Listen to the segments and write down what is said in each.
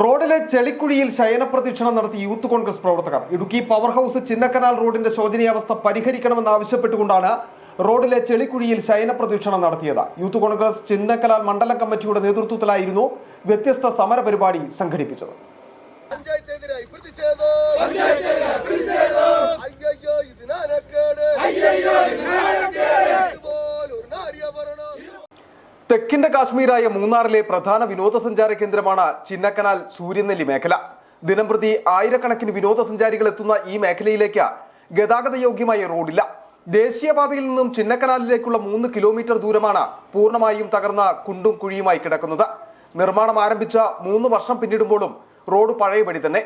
റോഡിലെ ചെളിക്കുഴിയിൽ ശയനപ്രദക്ഷിണം നടത്തി യൂത്ത് കോൺഗ്രസ് പ്രവർത്തകർ. ഇടുക്കി പവർ ഹൗസ് ചിന്നക്കനാൽ റോഡിന്റെ ശോചനീയാവസ്ഥ പരിഹരിക്കണമെന്ന് ആവശ്യപ്പെട്ടുകൊണ്ടാണ് റോഡിലെ ചെളിക്കുഴിയിൽ ശയനപ്രദക്ഷിണം നടത്തിയത്. യൂത്ത് കോൺഗ്രസ് ചിന്നക്കനാൽ മണ്ഡലം കമ്മിറ്റിയുടെ നേതൃത്വത്തിലായിരുന്നു വ്യത്യസ്ത സമര പരിപാടി സംഘടിപ്പിച്ചത് തെക്കിന്റെ കാശ്മീരായ മൂന്നാറിലെ പ്രധാന വിനോദസഞ്ചാര കേന്ദ്രമാണ് ചിന്നക്കനാൽ സൂര്യനെല്ലി മേഖല. ദിനംപ്രതി ആയിരക്കണക്കിന് വിനോദസഞ്ചാരികൾ എത്തുന്ന ഈ മേഖലയിലേക്ക് ഗതാഗത യോഗ്യമായ റോഡില്ല. ദേശീയപാതയിൽ നിന്നും ചിന്നക്കനാലിലേക്കുള്ള മൂന്ന് കിലോമീറ്റർ ദൂരമാണ് പൂർണമായും തകർന്ന കുണ്ടും കുഴിയുമായി കിടക്കുന്നത്. നിർമ്മാണം ആരംഭിച്ച മൂന്ന് വർഷം പിന്നിടുമ്പോഴും റോഡ് പഴയപടി തന്നെ.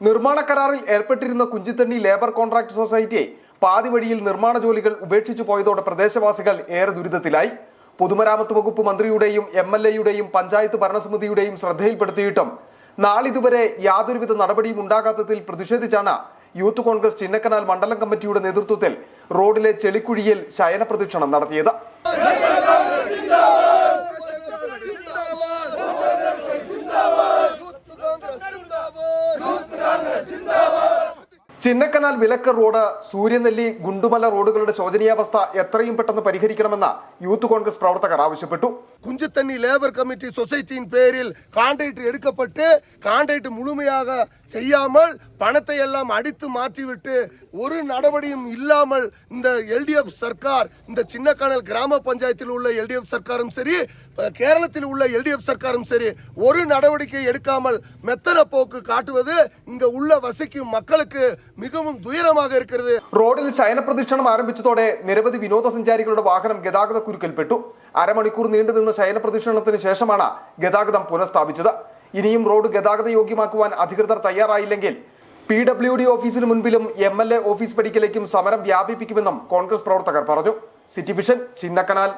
നിർമ്മാണ കരാറിൽ ഏർപ്പെട്ടിരുന്ന കുഞ്ചിത്തണ്ണി ലേബർ കോൺട്രാക്ട് സൊസൈറ്റിയെ പാതി വഴിയിൽ നിർമ്മാണ ജോലികൾ ഉപേക്ഷിച്ചു പോയതോടെ പ്രദേശവാസികൾ ഏറെ ദുരിതത്തിലായി. പൊതുമരാമത്ത് വകുപ്പ് മന്ത്രിയുടെയും എം എൽ എയുടെയും പഞ്ചായത്ത് ഭരണസമിതിയുടെയും ശ്രദ്ധയിൽപ്പെടുത്തിയിട്ടും നാളിതുവരെ യാതൊരുവിധ നടപടിയും ഉണ്ടാകാത്തതിൽ പ്രതിഷേധിച്ചാണ് യൂത്ത് കോൺഗ്രസ് ചിന്നക്കനാൽ മണ്ഡലം കമ്മിറ്റിയുടെ നേതൃത്വത്തിൽ റോഡിലെ ചെളിക്കുഴിയിൽ ശയന പ്രദക്ഷിണം നടത്തിയത്. ചിന്നക്കനാൽ വിലക്ക് റോഡ് സൂര്യനെല്ലി ഗുണ്ടുമല റോഡുകളുടെ ശോചനീയാവസ്ഥ എത്രയും പെട്ടെന്ന് പരിഹരിക്കണമെന്ന് യൂത്ത് കോൺഗ്രസ് പ്രവർത്തകർ ആവശ്യപ്പെട്ടു குஞ்சத்தண்ணி லேபர் கமிட்டி சொசைட்டியின் பேரில் கான்ட்ராக்ட் எடுக்கப்பட்டு கான்ட்ராக்ட் முழுமையாக செய்யாமல் பணத்தை எல்லாம் அடித்து மாற்றிவிட்டு ஒரு நடவடியும் இல்லாமல் இந்த எல்டிஎஃப் சர்க்கார் இந்த சின்னக்கானல் கிராம பஞ்சாயத்தில் உள்ள எல்டிஎஃப் சர்க்காரும் சரி ப- கேரளத்தில் உள்ள எல்டிஎஃப் சர்க்காரும் சரி ஒரு நடவடிக்கை எடுக்காமல் மெத்தன போக்கு காட்டுவது இங்க உள்ள வசிக்கும் மக்களுக்கு മികവും ദുയരമാക ഇരിക്കരുത്. റോഡിൽ ശയന പ്രദക്ഷിണം ആരംഭിച്ചതോടെ നിരവധി വിനോദസഞ്ചാരികളുടെ വാഹനം ഗതാഗത കുരുക്കൽപ്പെട്ടു. അരമണിക്കൂർ നീണ്ടുനിന്ന ശയന പ്രദക്ഷിണത്തിന് ശേഷമാണ് ഗതാഗതം പുനഃസ്ഥാപിച്ചത്. ഇനിയും റോഡ് ഗതാഗത യോഗ്യമാക്കുവാൻ അധികൃതർ തയ്യാറായില്ലെങ്കിൽ പി ഡബ്ല്യു ഡി ഓഫീസിന് മുൻപിലും എം എൽ എ ഓഫീസ് പടിക്കലേക്കും സമരം വ്യാപിപ്പിക്കുമെന്നും കോൺഗ്രസ് പ്രവർത്തകർ പറഞ്ഞു. City vision Chinnakanal.